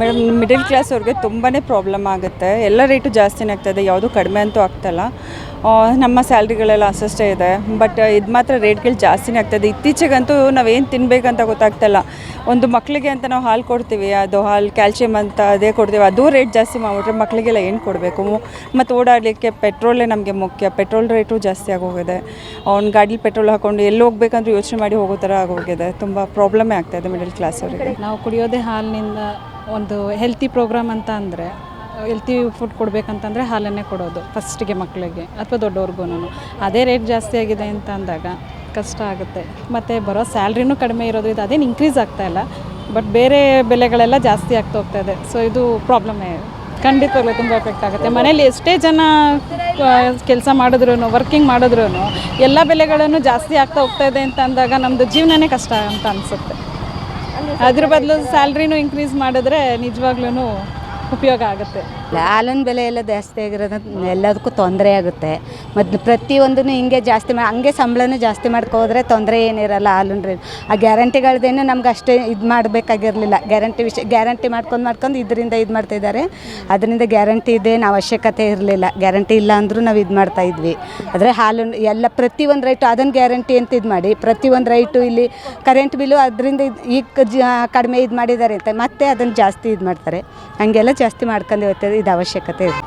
Madam middle class ಅವ್ರಿಗೆ ತುಂಬಾ problem ಆಗುತ್ತೆ. ಎಲ್ಲ ರೇಟು ಜಾಸ್ತಿನೇ ಆಗ್ತಾಯಿದೆ ಯಾವುದೂ ಕಡಿಮೆ ಅಂತೂ ಆಗ್ತಾಯಿಲ್ಲ ನಮ್ಮ ಸ್ಯಾಲ್ರಿಗಳೆಲ್ಲ ಅಷ್ಟೇ ಇದೆ. ಬಟ್ ಇದು ಮಾತ್ರ ರೇಟ್ಗಳು ಜಾಸ್ತಿನೇ ಆಗ್ತಾಯಿದೆ ಇತ್ತೀಚೆಗಂತೂ ನಾವೇನು ತಿನ್ನಬೇಕಂತ ಗೊತ್ತಾಗ್ತಾಯಿಲ್ಲ ಒಂದು ಮಕ್ಕಳಿಗೆ ಅಂತ ನಾವು ಹಾಲು ಕೊಡ್ತೀವಿ ಅದು ಹಾಲು ಕ್ಯಾಲ್ಸಿಯಂ ಅಂತ ಅದೇ ಕೊಡ್ತೀವಿ ಅದು ರೇಟ್ ಜಾಸ್ತಿ ಮಾಡಿಬಿಟ್ರೆ ಮಕ್ಕಳಿಗೆಲ್ಲ ಏನು ಕೊಡಬೇಕು? ಮತ್ತು ಓಡಾಡಲಿಕ್ಕೆ ಪೆಟ್ರೋಲೇ ನಮಗೆ ಮುಖ್ಯ ಪೆಟ್ರೋಲ್ ರೇಟು ಜಾಸ್ತಿ ಆಗೋಗಿದೆ. ಅವ್ನ ಗಾಡೀಲಿ ಪೆಟ್ರೋಲ್ ಹಾಕ್ಕೊಂಡು ಎಲ್ಲಿ ಹೋಗ್ಬೇಕಂದ್ರೂ ಯೋಚನೆ ಮಾಡಿ ಹೋಗೋ ಥರ ಆಗೋಗಿದೆ. ತುಂಬ ಪ್ರಾಬ್ಲಮೇ ಆಗ್ತಾಯಿದೆ ಮಿಡಲ್ ಕ್ಲಾಸ್ ಅವರಿಗೆ. ನಾವು ಕುಡಿಯೋದೇ ಹಾಲಿನಿಂದ ಒಂದು ಹೆಲ್ತಿ ಪ್ರೋಗ್ರಾಮ್ ಅಂತ ಅಂದರೆ ಹೆಲ್ತಿ ಫುಡ್ ಕೊಡಬೇಕಂತಂದರೆ ಹಾಲನ್ನೇ ಕೊಡೋದು ಫಸ್ಟಿಗೆ ಮಕ್ಕಳಿಗೆ ಅಥವಾ ದೊಡ್ಡವ್ರಿಗೂ ಅದೇ ರೇಟ್ ಜಾಸ್ತಿ ಆಗಿದೆ ಅಂತ ಅಂದಾಗ ಕಷ್ಟ ಆಗುತ್ತೆ. ಮತ್ತು ಬರೋ ಸ್ಯಾಲ್ರಿನೂ ಕಡಿಮೆ ಇರೋದ್ರಿಂದ ಅದೇನು ಇನ್ಕ್ರೀಸ್ ಆಗ್ತಾ ಇಲ್ಲ. ಬಟ್ ಬೇರೆ ಬೆಲೆಗಳೆಲ್ಲ ಜಾಸ್ತಿ ಆಗ್ತಾ ಹೋಗ್ತಾ ಇದೆ. ಸೊ ಇದು ಪ್ರಾಬ್ಲಮ್ಮೇ ಖಂಡಿತವಾಗ್ಲೂ ತುಂಬ ಎಫೆಕ್ಟ್ ಆಗುತ್ತೆ. ಮನೇಲಿ ಎಷ್ಟೇ ಜನ ಕೆಲಸ ಮಾಡಿದ್ರು ವರ್ಕಿಂಗ್ ಮಾಡಿದ್ರು ಎಲ್ಲ ಬೆಲೆಗಳನ್ನು ಜಾಸ್ತಿ ಆಗ್ತಾ ಹೋಗ್ತಾ ಇದೆ ಅಂತ ಅಂದಾಗ ನಮ್ಮದು ಜೀವನನೇ ಕಷ್ಟ ಅಂತ ಅನಿಸುತ್ತೆ. ಅದ್ರ ಬದಲು ಸ್ಯಾಲ್ರಿನೂ ಇನ್ಕ್ರೀಸ್ ಮಾಡಿದ್ರೆ ನಿಜವಾಗ್ಲೂ ಉಪಯೋಗ ಆಗುತ್ತೆ. ಹಾಲಿನ ಬೆಲೆ ಎಲ್ಲ ಜಾಸ್ತಿ ಆಗಿರೋದು ಎಲ್ಲದಕ್ಕೂ ತೊಂದರೆ ಆಗುತ್ತೆ. ಮತ್ತು ಪ್ರತಿಯೊಂದನ್ನು ಹಿಂಗೆ ಜಾಸ್ತಿ ಮಾ, ಹಂಗೆ ಸಂಬಳನೂ ಜಾಸ್ತಿ ಮಾಡ್ಕೋದ್ರೆ ತೊಂದರೆ ಏನಿರಲ್ಲ ಹಾಲಿನ ರೇಟ್ ಆ ಗ್ಯಾರಂಟಿಗಳದೇನು ನಮ್ಗೆ ಅಷ್ಟೇ ಇದು ಮಾಡಬೇಕಾಗಿರಲಿಲ್ಲ. ಗ್ಯಾರಂಟಿ ವಿಷಯ ಗ್ಯಾರಂಟಿ ಮಾಡ್ಕೊಂಡು ಮಾಡ್ಕೊಂಡು ಇದರಿಂದ ಇದು ಮಾಡ್ತಾಯಿದ್ದಾರೆ ಅದರಿಂದ ಗ್ಯಾರಂಟಿ ಇದೇನು ಅವಶ್ಯಕತೆ ಇರಲಿಲ್ಲ. ಗ್ಯಾರಂಟಿ ಇಲ್ಲ ಅಂದರೂ ನಾವು ಇದು ಮಾಡ್ತಾ ಇದ್ವಿ. ಆದರೆ ಹಾಲು ಎಲ್ಲ ಪ್ರತಿಯೊಂದು ರೈಟು ಅದನ್ನು ಗ್ಯಾರಂಟಿ ಅಂತ ಇದು ಮಾಡಿ, ಪ್ರತಿಯೊಂದು ರೈಟು ಇಲ್ಲಿ ಕರೆಂಟ್ ಬಿಲ್ಲು ಅದರಿಂದ ಈಗ ಕಡಿಮೆ ಇದು ಮಾಡಿದ್ದಾರೆ ಅಂತ, ಮತ್ತೆ ಅದನ್ನು ಜಾಸ್ತಿ ಇದು ಮಾಡ್ತಾರೆ. ಹಂಗೆಲ್ಲ ಜಾಸ್ತಿ ಮಾಡ್ಕೊಂಡು ಹೋಗ್ತದೆ ಇದು ಅವಶ್ಯಕತೆ ಇದೆ.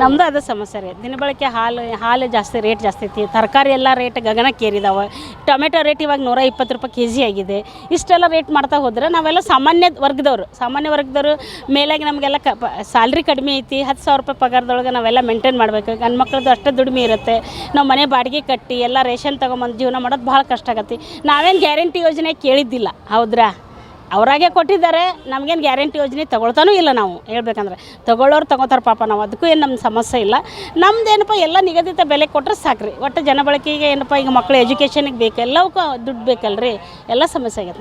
ನಮ್ಮದು ಅದು ಸಮಸ್ಯೆ ರೀ. ದಿನಬಳಕೆ ಹಾಲು ಹಾಲು ಜಾಸ್ತಿ ರೇಟ್ ಜಾಸ್ತಿ ಐತಿ. ತರಕಾರಿ ಎಲ್ಲ ರೇಟ್ ಗಗನಕ್ಕೇರಿದಾವೆ. ಟೊಮೆಟೊ ರೇಟ್ ಇವಾಗ ನೂರ ಇಪ್ಪತ್ತು ರೂಪಾಯಿ ಕೆ ಜಿ ಆಗಿದೆ. ಇಷ್ಟೆಲ್ಲ ರೇಟ್ ಮಾಡ್ತಾ ಹೋದ್ರೆ ನಾವೆಲ್ಲ ಸಾಮಾನ್ಯ ವರ್ಗದವರು. ಸಾಮಾನ್ಯ ವರ್ಗದವರು ಮೇಲಾಗಿ ನಮಗೆಲ್ಲ ಕ ಸ್ಯಾಲ್ರಿ ಕಡಿಮೆ ಐತಿ. ಹತ್ತು ಸಾವಿರ ರೂಪಾಯಿ ಪಗಾರದೊಳಗೆ ನಾವೆಲ್ಲ ಮೇಂಟೈನ್ ಮಾಡಬೇಕು. ಗಂಡು ಮಕ್ಳದ್ದು ಅಷ್ಟೇ ದುಡಿಮೆ ಇರುತ್ತೆ. ನಾವು ಮನೆ ಬಾಡಿಗೆ ಕಟ್ಟಿ ಎಲ್ಲ ರೇಷನ್ ತೊಗೊಂಬಂದು ಜೀವನ ಮಾಡೋದು ಭಾಳ ಕಷ್ಟ ಆಗತ್ತೆ. ನಾವೇನು ಗ್ಯಾರಂಟಿ ಯೋಜನೆ ಕೇಳಿದ್ದಿಲ್ಲ. ಹೌದ್ರಾ? ಅವರಾಗೆ ಕೊಟ್ಟಿದ್ದಾರೆ, ನಮಗೇನು ಗ್ಯಾರಂಟಿ ಯೋಜನೆ ತೊಗೊಳ್ತಾನೂ ಇಲ್ಲ ನಾವು, ಹೇಳ್ಬೇಕಂದ್ರೆ. ತಗೊಳ್ಳೋರು ತೊಗೋತಾರೆ ಪಾಪ, ನಾವು ಅದಕ್ಕೂ ಏನು ನಮ್ಮ ಸಮಸ್ಯೆ ಇಲ್ಲ. ನಮ್ದೇನಪ್ಪ, ಎಲ್ಲ ನಿಗದಿತ ಬೆಲೆ ಕೊಟ್ಟರೆ ಸಾಕ್ರಿ. ಒಟ್ಟು ಜನಬಳಕೆಗೆ ಏನಪ್ಪ, ಈಗ ಮಕ್ಕಳು ಎಜುಕೇಷನಿಗೆ ಬೇಕು, ಎಲ್ಲವಕ್ಕೂ ದುಡ್ಡು ಬೇಕಲ್ರಿ. ಎಲ್ಲ ಸಮಸ್ಯೆ ಆಗೈತೆ ನೋಡಿ